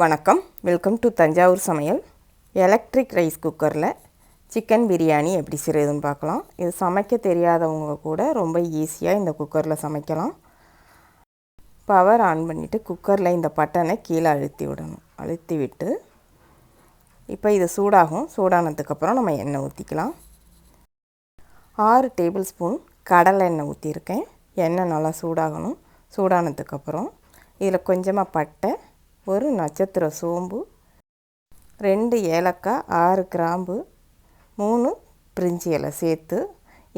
வணக்கம். Welcome to Thanjavur சமையல். Electric rice குக்கரில் சிக்கன் பிரியாணி எப்படி செய்கிறதுன்னு பார்க்கலாம். இது சமைக்க தெரியாதவங்க கூட ரொம்ப ஈஸியாக இந்த குக்கரில் சமைக்கலாம். பவர் ஆன் பண்ணிவிட்டு குக்கரில் இந்த பட்டனை கீழே அழுத்தி விடணும். அழுத்தி விட்டு இப்போ இது சூடாகும். சூடானதுக்கப்புறம் நம்ம எண்ணெய் ஊற்றிக்கலாம் ஆறு டேபிள் ஸ்பூன் கடலை எண்ணெய் ஊற்றிருக்கேன் எண்ணெய் நல்லா சூடாகணும். சூடானதுக்கப்புறம் இதில் கொஞ்சமாக பட்டை ஒரு நட்சத்திர சோம்பு ரெண்டு ஏலக்காய் ஆறு கிராம்பு மூணு பிரிஞ்சி இலை சேர்த்து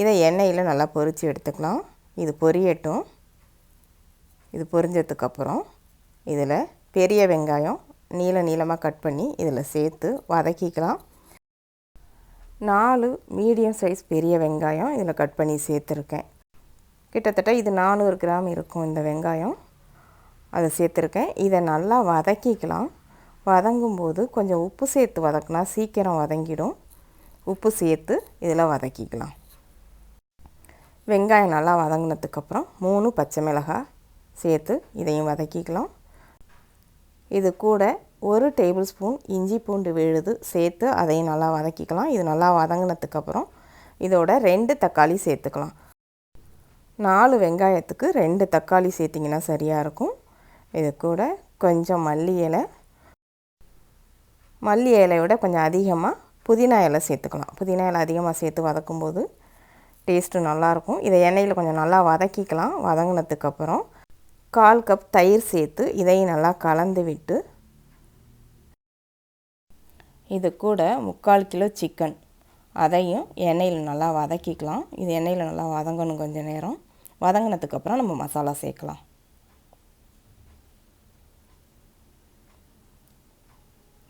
இதை எண்ணெயில் நல்லா பொரித்து எடுத்துக்கலாம். இது பொரியட்டும். இது பொரிஞ்சதுக்கப்புறம் இதில் பெரிய வெங்காயம் நீள நீளமாக கட் பண்ணி இதில் சேர்த்து வதக்கிக்கலாம். நாலு மீடியம் சைஸ் பெரிய வெங்காயம் இதில் கட் பண்ணி சேர்த்துருக்கேன். கிட்டத்தட்ட இது நானூறு கிராம் இருக்கும் இந்த வெங்காயம். அதை சேர்த்துருக்கேன். இதை நல்லா வதக்கிக்கலாம். வதங்கும்போது கொஞ்சம் உப்பு சேர்த்து வதக்கினா சீக்கிரம் வதங்கிடும். உப்பு சேர்த்து இதில் வதக்கிக்கலாம். வெங்காயம் நல்லா வதங்கினதுக்கப்புறம் மூணு பச்சை மிளகாய் சேர்த்து இதையும் வதக்கிக்கலாம். இது கூட ஒரு டேபிள் ஸ்பூன் இஞ்சி பூண்டு விழுது சேர்த்து அதையும் நல்லா வதக்கிக்கலாம். இது நல்லா வதங்கினதுக்கப்புறம் இதோட ரெண்டு தக்காளி சேர்த்துக்கலாம். நாலு வெங்காயத்துக்கு ரெண்டு தக்காளி சேர்த்திங்கன்னா சரியாக இருக்கும். இது கூட கொஞ்சம் மல்லி இலை. மல்லி இலையோட கொஞ்சம் அதிகமாக புதினா இலை சேர்த்துக்கலாம். புதினா இலை அதிகமாக சேர்த்து வதக்கும்போது டேஸ்ட்டு நல்லாயிருக்கும். இதை எண்ணெயில் கொஞ்சம் நல்லா வதக்கிக்கலாம். வதங்கினதுக்கப்புறம் கால் கப் தயிர் சேர்த்து இதையும் நல்லா கலந்து விட்டு இது கூட முக்கால் கிலோ சிக்கன் அதையும் எண்ணெயில் நல்லா வதக்கிக்கலாம். இது எண்ணெயில் நல்லா வதங்கணும் கொஞ்சம் நேரம். வதங்கினதுக்கப்புறம் நம்ம மசாலா சேர்க்கலாம்.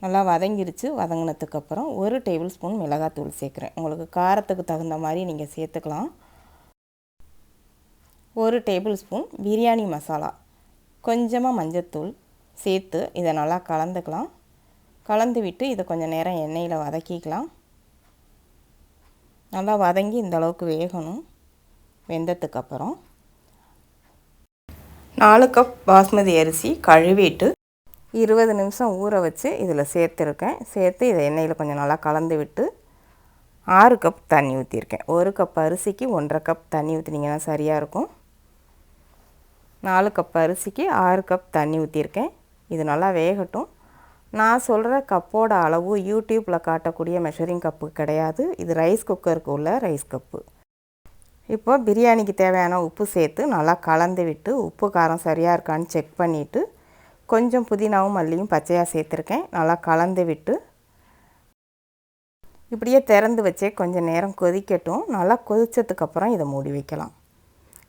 நல்லா வதங்கிருச்சு. வதங்கினதுக்கப்புறம் ஒரு டேபிள் ஸ்பூன் மிளகாத்தூள் சேர்க்குறேன். உங்களுக்கு காரத்துக்கு தகுந்த மாதிரி நீங்கள் சேர்த்துக்கலாம். ஒரு டேபிள் ஸ்பூன் பிரியாணி மசாலா. கொஞ்சமாக மஞ்சத்தூள் சேர்த்து இதை நல்லா கலந்துக்கலாம். கலந்து விட்டு இதை கொஞ்சம் நேரம் எண்ணெயில் வதக்கிக்கலாம். நல்லா வதங்கி இந்த அளவுக்கு வேகணும். வெந்ததுக்கப்புறம் நாலு கப் பாஸ்மதி அரிசி கழுவிட்டு இருபது நிமிஷம் ஊற வச்சு இதில் சேர்த்துருக்கேன். சேர்த்து இதை எண்ணெயில் கொஞ்சம் நல்லா கலந்து விட்டு ஆறு கப் தண்ணி ஊற்றிருக்கேன் ஒரு கப் அரிசிக்கு ஒன்றரை கப் தண்ணி ஊற்றினீங்கன்னா சரியாக இருக்கும். நாலு கப் அரிசிக்கு ஆறு கப் தண்ணி ஊற்றிருக்கேன் இது நல்லா வேகட்டும். நான் சொல்கிற கப்போட அளவு யூடியூப்பில் காட்டக்கூடிய மெஷரிங் கப்பு கிடையாது. இது ரைஸ் குக்கருக்கு உள்ள ரைஸ் கப்பு இப்போ பிரியாணிக்கு தேவையான உப்பு சேர்த்து நல்லா கலந்து விட்டு உப்பு காரம் சரியாக இருக்கான்னு செக் பண்ணிவிட்டு கொஞ்சம் புதினாவும் மல்லியும் பச்சையாக சேர்த்துருக்கேன். நல்லா கலந்து விட்டு இப்படியே திறந்து வச்சே கொஞ்சம் நேரம் கொதிக்கட்டும். நல்லா கொதித்ததுக்கப்புறம் இதை மூடி வைக்கலாம்.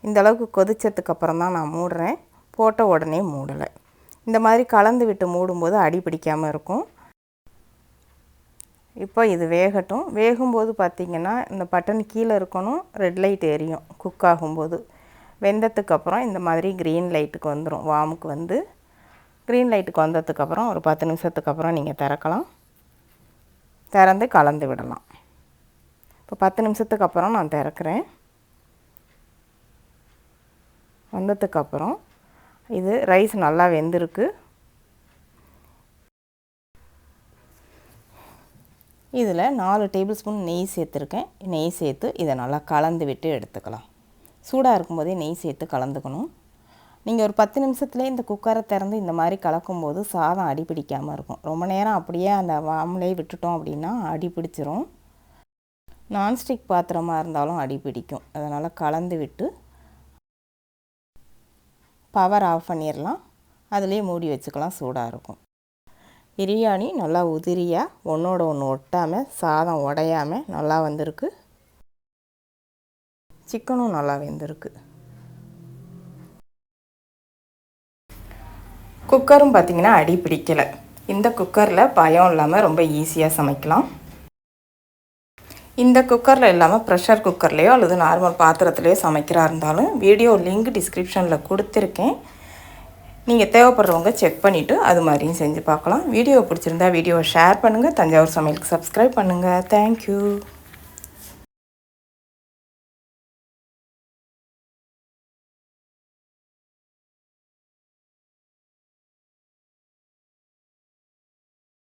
இந்த அளவுக்கு கொதித்ததுக்கப்புறம் தான் நான் மூடுறேன். போட்ட உடனே மூடலை. இந்த மாதிரி கலந்து விட்டு மூடும்போது அடி பிடிக்காமல் இருக்கும். இப்போ இது வேகட்டும். வேகும்போது பார்த்திங்கன்னா இந்த பட்டன் கீழே இருக்கணும். ரெட் லைட் எரியும். குக் ஆகும்போது. வெந்ததுக்கப்புறம் இந்த மாதிரி க்ரீன் லைட்டுக்கு வந்துடும் வாமுக்கு வந்து க்ரீன் லைட்டுக்கு வந்ததுக்கப்புறம் ஒரு பத்து நிமிஷத்துக்கு அப்புறம் நீங்கள் திறக்கலாம். திறந்து கலந்து விடலாம். இப்போ பத்து நிமிஷத்துக்கு அப்புறம் நான் திறக்கிறேன். வந்ததுக்கப்புறம் இது ரைஸ் நல்லா வெந்திருக்கு. இதில் நாலு டேபிள் ஸ்பூன் நெய் சேர்த்துருக்கேன். நெய் சேர்த்து இதை நல்லா கலந்து விட்டு எடுத்துக்கலாம். சூடாக இருக்கும்போதே நெய் சேர்த்து கலந்துக்கணும். நீங்கள் ஒரு பத்து நிமிஷத்துலேயே இந்த குக்கரை திறந்து இந்த மாதிரி கலக்கும்போது சாதம் அடி பிடிக்காமல் இருக்கும். ரொம்ப நேரம் அப்படியே அந்த வாமலே விட்டுட்டோம் அப்படின்னா அடி பிடிச்சிரும். நான்ஸ்டிக் பாத்திரமாக இருந்தாலும் அடி பிடிக்கும். அதனால் கலந்து விட்டு பவர் ஆஃப் பண்ணிடலாம் அதுலேயே மூடி வச்சுக்கலாம். சூடாக இருக்கும். பிரியாணி நல்லா உதிரியாக ஒன்றோட ஒன்று ஒட்டாமல் சாதம் உடையாமல் நல்லா வந்திருக்கு. சிக்கனும் நல்லா வெந்திருக்கு. குக்கரும் பார்த்திங்கன்னா அடி பிடிக்கலை. இந்த குக்கரில் பயம் இல்லாமல் ரொம்ப ஈஸியாக சமைக்கலாம். இந்த குக்கரில் இல்லாமல் ப்ரெஷர் குக்கர்லேயோ அல்லது நார்மல் பாத்திரத்துலேயோ சமைக்கிறா இருந்தாலும் வீடியோ லிங்க் டிஸ்கிரிப்ஷனில் கொடுத்துருக்கேன். நீங்கள் தேவைப்படுறவங்க செக் பண்ணிவிட்டு அது மாதிரியும் செஞ்சு பார்க்கலாம். வீடியோ பிடிச்சிருந்தா வீடியோவை ஷேர் பண்ணுங்கள் தஞ்சாவூர் சமையலுக்கு சப்ஸ்கிரைப் பண்ணுங்கள் தேங்க்யூ